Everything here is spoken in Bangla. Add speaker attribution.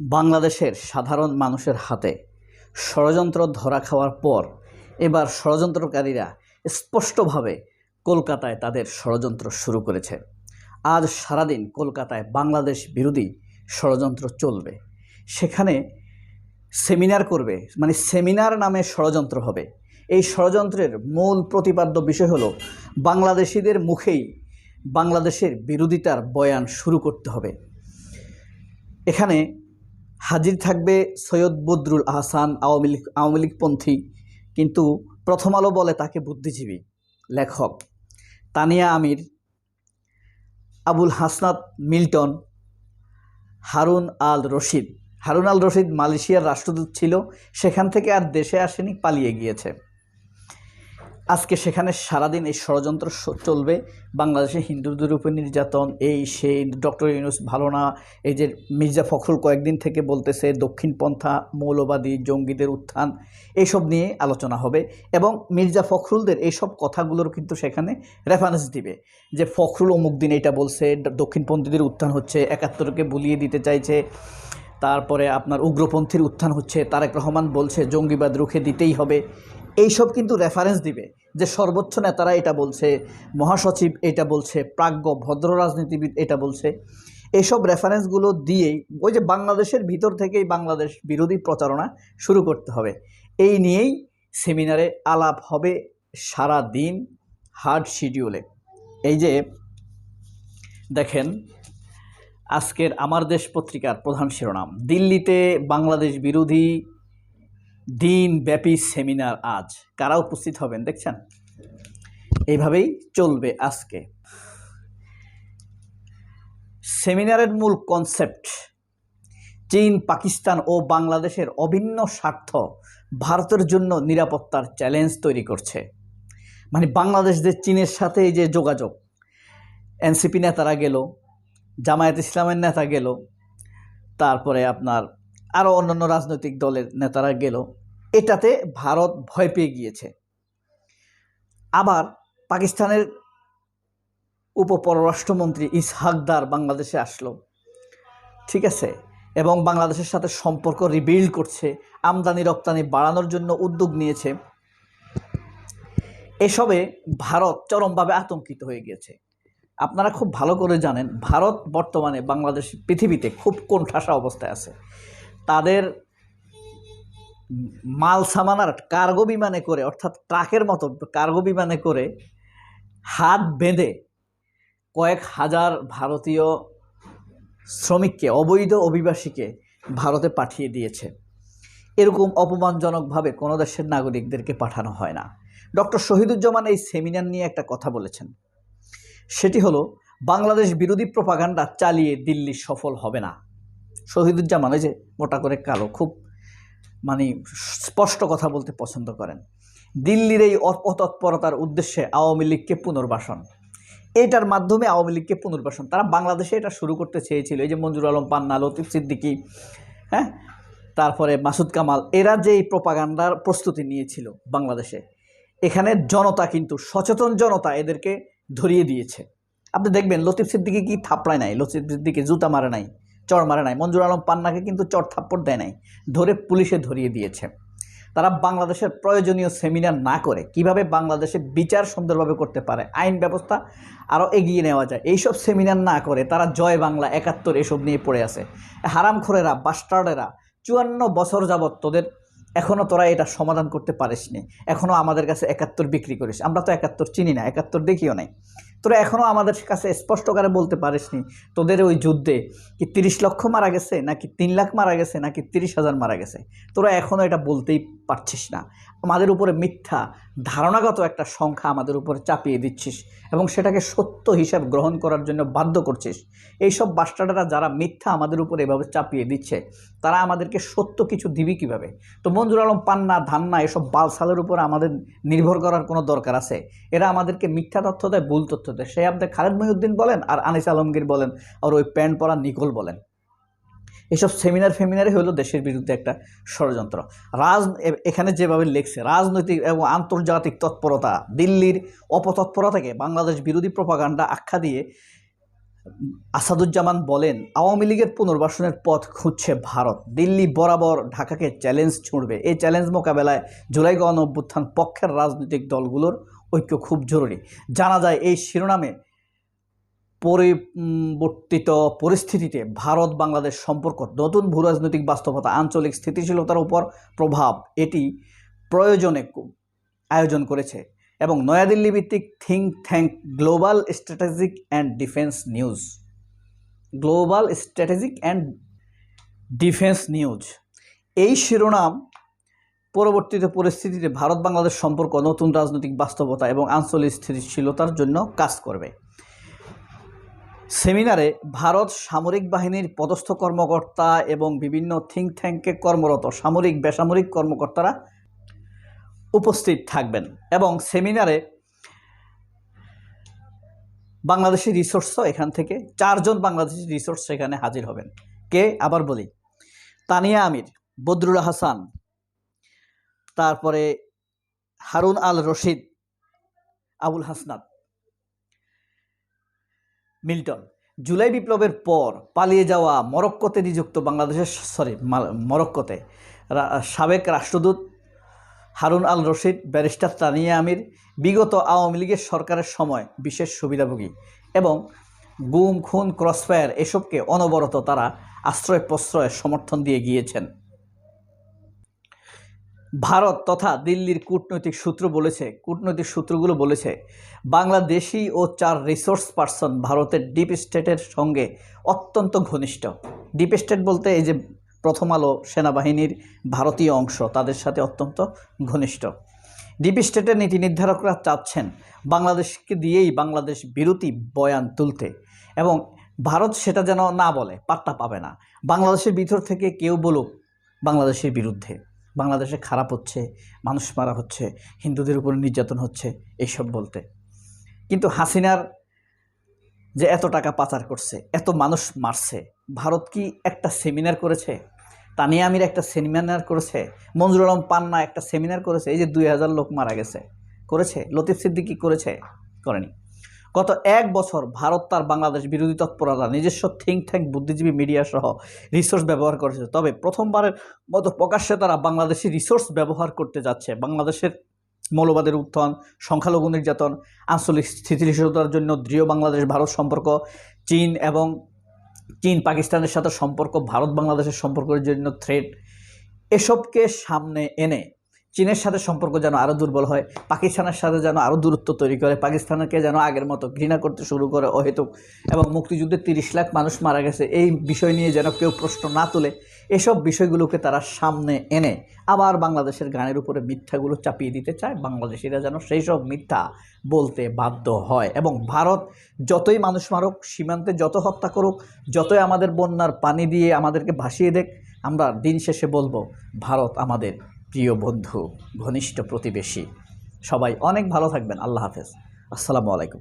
Speaker 1: বাংলাদেশের সাধারণ মানুষের হাতে ষড়যন্ত্র ধরা খাওয়ার পর এবার ষড়যন্ত্রকারীরা স্পষ্টভাবে কলকাতায় তাদের ষড়যন্ত্র শুরু করেছে। আজ সারাদিন কলকাতায় বাংলাদেশ বিরোধী ষড়যন্ত্র চলবে। সেখানে সেমিনার করবে মানে সেমিনার নামে ষড়যন্ত্র হবে। এই ষড়যন্ত্রের মূল প্রতিপাদ্য বিষয় হলো, বাংলাদেশিদের মুখেই বাংলাদেশের বিরোধিতার বয়ান শুরু করতে হবে। এখানে হাজির থাকবে সৈয়দ বদরুল আহসান আওয়ামী লীগ, আওয়ামী লীগপন্থী কিন্তু প্রথম আলো বলে তাকে বুদ্ধিজীবী, লেখক তানিয়া আমির, আবুল হাসনাত মিল্টন, হারুন আল রশিদ। হারুন আল রশিদ মালয়েশিয়ার রাষ্ট্রদূত ছিল, সেখান থেকে আর দেশে আসেনি, পালিয়ে গিয়েছে। আজকে সেখানে সারাদিন এই ষড়যন্ত্র চলবে। বাংলাদেশে হিন্দুদের উপর নির্যাতন, এই সেই ডক্টর ইউনুস ভালো না। এই যে মির্জা ফখরুল কয়েকদিন থেকে বলতেছে দক্ষিণপন্থা মৌলবাদী জঙ্গিদের উত্থান, এইসব নিয়ে আলোচনা হবে এবং মির্জা ফখরুলদের এইসব কথাগুলোর কিন্তু সেখানে রেফারেন্স দিবে যে ফখরুল অমুক দিন এটা বলছে দক্ষিণপন্থীদের উত্থান হচ্ছে, একাত্তরকে বুলিয়ে দিতে চাইছে, তারপরে আপনার উগ্রপন্থীর উত্থান হচ্ছে, তারেক রহমান বলছে জঙ্গিবাদ রুখে দিতেই হবে। এইসব কিন্তু রেফারেন্স দিবে যে সর্বোচ্চ নেতারা এটা বলছে, মহাসচিব এটা বলছে, প্রাজ্ঞ ভদ্র রাজনীতিবিদ এটা বলছে। এইসব রেফারেন্সগুলো দিয়েই ওই যে বাংলাদেশের ভিতর থেকেই বাংলাদেশ বিরোধী প্রচারণা শুরু করতে হবে। এই নিয়েই সেমিনারে আলাপ হবে সারা দিন হার্ড শিডিউলে এই যে দেখেন, আজকের আমার দেশ পত্রিকার প্রধান শিরোনাম, দিল্লিতে বাংলাদেশ বিরোধী দিনব্যাপী সেমিনার আজ। কারা উপস্থিত হবেন দেখছেন? এইভাবেই চলবে আজকে। সেমিনারের মূল কনসেপ্ট, চীন, পাকিস্তান ও বাংলাদেশের অভিন্ন স্বার্থ ভারতের জন্য নিরাপত্তার চ্যালেঞ্জ তৈরি করছে। মানে বাংলাদেশ যে চীনের সাথে যে যোগাযোগ, এনসিপি নেতারা গেল, জামায়াত ইসলামের নেতা গেল, তারপরে আপনার আরও অন্যান্য রাজনৈতিক দলের নেতারা গেল। এটাতে ভারত ভয় পেয়ে গিয়েছে। আবার পাকিস্তানের উপপররাষ্ট্রমন্ত্রী ইসহাকদার বাংলাদেশে আসলো। ঠিক আছে? এবং বাংলাদেশের সাথে সম্পর্ক রিবিল্ড করছে, আমদানি রপ্তানি বাড়ানোর জন্য উদ্যোগ নিয়েছে। এসবে ভারত চরমভাবে আতঙ্কিত হয়ে গিয়েছে। আপনারা খুব ভালো করে জানেন, ভারত বর্তমানে বাংলাদেশ পৃথিবীতে খুব কোণঠাসা অবস্থায় আছে। তাদের মাল সামানার কার্গো বিমানে করে, অর্থাৎ ট্রাকের মতো কার্গো বিমানে করে হাত বেঁধে কয়েক হাজার ভারতীয় শ্রমিককে, অবৈধ অভিবাসীকে ভারতে পাঠিয়ে দিয়েছে। এরকম অপমানজনকভাবে কোনো দেশের নাগরিকদেরকে পাঠানো হয় না। ডক্টর শহীদুজ্জামান এই সেমিনার নিয়ে একটা কথা বলেছেন। সেটি হলো, বাংলাদেশ বিরোধী প্রপাগান্ডা চালিয়ে দিল্লি সফল হবে না। শহীদুজ্জামান ওই যে মোটা করে কালো, খুব মানে স্পষ্ট কথা বলতে পছন্দ করেন। দিল্লির এই অতৎপরতার উদ্দেশ্যে আওয়ামী লীগকে পুনর্বাসন। এটার মাধ্যমে আওয়ামী লীগকে পুনর্বাসন। তারা বাংলাদেশে এটা শুরু করতে চেয়েছিল। এই যে মঞ্জুর আলম পান্না লতিফ সিদ্দিকী হ্যাঁ? তারপরে মাসুদ কামাল, এরা যে এই প্রপাগান্ডার প্রস্তুতি নিয়েছিল বাংলাদেশে, এখানে জনতা কিন্তু সচেতন জনতা এদেরকে ধরিয়ে দিয়েছে। আপনি দেখবেন লতিফ সিদ্দিকি কি থাপড়ায় নাই? লতিফ সিদ্দিকি জুতা মারে নাই। চড় মারে নাই। মঞ্জুর আলম পান্নাকে কিন্তু চড় থাপ্পড় দেয় নাই, ধরে পুলিশে ধরিয়ে দিয়েছে। তারা বাংলাদেশের প্রয়োজনীয় সেমিনার না করে কীভাবে বাংলাদেশে বিচার সুন্দরভাবে করতে পারে, আইন ব্যবস্থা আরও এগিয়ে নেওয়া যায়, এইসব সেমিনার না করে তারা জয় বাংলা একাত্তর এসব নিয়ে পড়ে আছে। হারামখোরেরা বাস্টার্ডেরা চুয়ান্ন বছর যাবৎ তোদের এখনও তোরা এটা সমাধান করতে পারিসনি। এখনও আমাদের কাছে একাত্তর বিক্রি করিস। আমরা তো একাত্তর চিনি না, একাত্তর দেখিও নাই। তোরা এখনও আমাদের কাছে স্পষ্ট করে বলতে পারিসনি, তোদের ওই যুদ্ধে কি তিরিশ লক্ষ মারা গেছে, নাকি তিন লাখ মারা গেছে, নাকি তিরিশ হাজার মারা গেছে? তোরা এখনও এটা বলতেই পারছিস না। আমাদের উপরে মিথ্যা ধারণাগত একটা সংখ্যা আমাদের উপরে চাপিয়ে দিচ্ছিস এবং সেটাকে সত্য হিসাব গ্রহণ করার জন্য বাধ্য করছিস। এইসব বাস্টাররা যারা মিথ্যা আমাদের উপর এভাবে চাপিয়ে দিচ্ছে, তারা আমাদেরকে সত্য কিছু দিবি কীভাবে? তো মঞ্জুর আলম, পান্না, ধান্না, এসব বালসালের উপর আমাদের নির্ভর করার কোনো দরকার আছে? এরা আমাদেরকে মিথ্যা তথ্য দেয়, ভুল তথ্য দেয়। সে আপনি খালেদ মহিউদ্দিন বলেন আর আনিস আলমগীর বলেন, আর ওই প্যান্ট পরা নিকোল বলেন। এসব সেমিনার ফেমিনারই হলো দেশের বিরুদ্ধে একটা ষড়যন্ত্র। রাজ এখানে যেভাবে লেখছে, রাজনৈতিক এবং আন্তর্জাতিক তৎপরতা, দিল্লির অপতৎপরতাকে বাংলাদেশ বিরোধী প্রপাগান্ডা আখ্যা দিয়ে আসাদুজ্জামান বলেন, আওয়ামী লীগের পুনর্বাসনের পথ খুঁজছে ভারত। দিল্লি বরাবর ঢাকাকে চ্যালেঞ্জ ছুঁড়বে। এই চ্যালেঞ্জ মোকাবেলায় জুলাই গণ অভ্যুত্থান পক্ষের রাজনৈতিক দলগুলোর ঐক্য খুব জরুরি। জানা যায় এই শিরোনামে পরিবর্তিত পরিস্থিতিতে ভারত, বাংলাদেশ সম্পর্ক, নতুন ভূরাজনৈতিক বাস্তবতা, আঞ্চলিক স্থিতিশীলতার উপর প্রভাব, এটি প্রয়োজনে আয়োজন করেছে এবং নয়াদিল্লি ভিত্তিক think tank Global Strategic and Defence News Global Strategic and Defence News এই শিরোনাম পরবর্তীতে পরিস্থিতিতে ভারত, বাংলাদেশ সম্পর্ক, নতুন রাজনৈতিক বাস্তবতা এবং আঞ্চলিক স্থিতিশীলতার জন্য কাজ করবে। সেমিনারে ভারত সামরিক বাহিনীর পদস্থ কর্মকর্তা এবং বিভিন্ন থিঙ্ক ট্যাঙ্কে কর্মরত সামরিক, বেসামরিক কর্মকর্তারা উপস্থিত থাকবেন এবং সেমিনারে বাংলাদেশি রিসোর্সও এখান থেকে, চারজন বাংলাদেশি রিসোর্স সেখানে হাজির হবেন। কে? আবার বলি। তানিয়া আমির, বদরুল হাসান, তারপরে হারুন আল রশিদ, আবুল হাসনাত মিল্টন, জুলাই বিপ্লবের পর পালিয়ে যাওয়া মরক্কোতে নিযুক্ত বাংলাদেশের সরি মরক্কোতে সাবেক রাষ্ট্রদূত হারুন আল রশিদ, ব্যারিস্টার তানিয়া আমির, বিগত আওয়ামী লীগের সরকারের সময় বিশেষ সুবিধাভোগী এবং গুম, খুন, ক্রসফায়ার এসবকে অনবরত তারা আশ্রয় প্রশ্রয় সমর্থন দিয়ে গিয়েছেন। ভারত তথা দিল্লির কূটনৈতিক সূত্র বলেছে, কূটনৈতিক সূত্রগুলো বলেছে, বাংলাদেশি ও চার রিসোর্স পার্সন ভারতের ডিপ স্টেটের সঙ্গে অত্যন্ত ঘনিষ্ঠ। ডিপ স্টেট বলতে এই যে প্রথম আলো সেনাবাহিনীর ভারতীয় অংশ, তাদের সাথে অত্যন্ত ঘনিষ্ঠ। ডিপ স্টেটের নীতি নির্ধারকরা চাচ্ছেন বাংলাদেশকে দিয়েই বাংলাদেশ বিরতি বয়ান তুলতে এবং ভারত সেটা যেন না বলে, পাত্তা পাবে না। বাংলাদেশের ভিতর থেকে কেউ বলুক, বাংলাদেশের বিরুদ্ধে। বাংলাদেশে খারাপ হচ্ছে, মানুষ মারা হচ্ছে, হিন্দুদের উপর নির্যাতন হচ্ছে, এইসব বলতে। কিন্তু হাসিনার যে এত টাকা পাচার করছে, এত মানুষ মারছে, ভারত কি একটা সেমিনার করেছে? তানিয়া আমির একটা সেমিনার করেছে, মঞ্জুর আলম পান্না একটা সেমিনার করেছে, এই যে দুই হাজার লোক মারা গেছে, করেছে? লতিফ সিদ্দিকি করেছে? করেনি। গত এক বছর ভারত তার বাংলাদেশ বিরোধী তৎপরতা, নিজস্ব থিঙ্ক ট্যাঙ্ক বুদ্ধিজীবী মিডিয়া সহ রিসোর্স ব্যবহার করেছে। তবে প্রথমবারের মতো প্রকাশ্যে তারা বাংলাদেশি রিসোর্স ব্যবহার করতে যাচ্ছে। বাংলাদেশের মৌলবাদের উত্থান, সংখ্যালঘু নির্যাতন, আঞ্চলিক স্থিতিশীলতার জন্য দৃঢ় বাংলাদেশ, ভারত সম্পর্ক, চীন এবং চীন পাকিস্তানের সাথে সম্পর্ক ভারত বাংলাদেশের সম্পর্কের জন্য থ্রেট এসবকে সামনে এনে চীনের সাথে সম্পর্ক যেন আরও দুর্বল হয়, পাকিস্তানের সাথে যেন আরও দূরত্ব তৈরি করে, পাকিস্তানকে যেন আগের মতো ঘৃণা করতে শুরু করে অহেতুক এবং মুক্তিযুদ্ধে তিরিশ লাখ মানুষ মারা গেছে, এই বিষয় নিয়ে যেন কেউ প্রশ্ন না তোলে, এসব বিষয়গুলোকে তারা সামনে এনে আবার বাংলাদেশের গানের উপরে মিথ্যাগুলো চাপিয়ে দিতে চায়, বাংলাদেশিরা যেন সেই সব মিথ্যা বলতে বাধ্য হয় এবং ভারত যতই মানুষ মারুক, সীমান্তে যত হত্যা করুক, যতই আমাদের বন্যার পানি দিয়ে আমাদেরকে ভাসিয়ে দেখ আমরা দিন শেষে বলব, ভারত আমাদের প্রিয় বন্ধু ঘনিষ্ঠ প্রতিবেশী সবাই অনেক ভালো থাকবেন। আল্লাহ হাফেজ। আসসালামু আলাইকুম।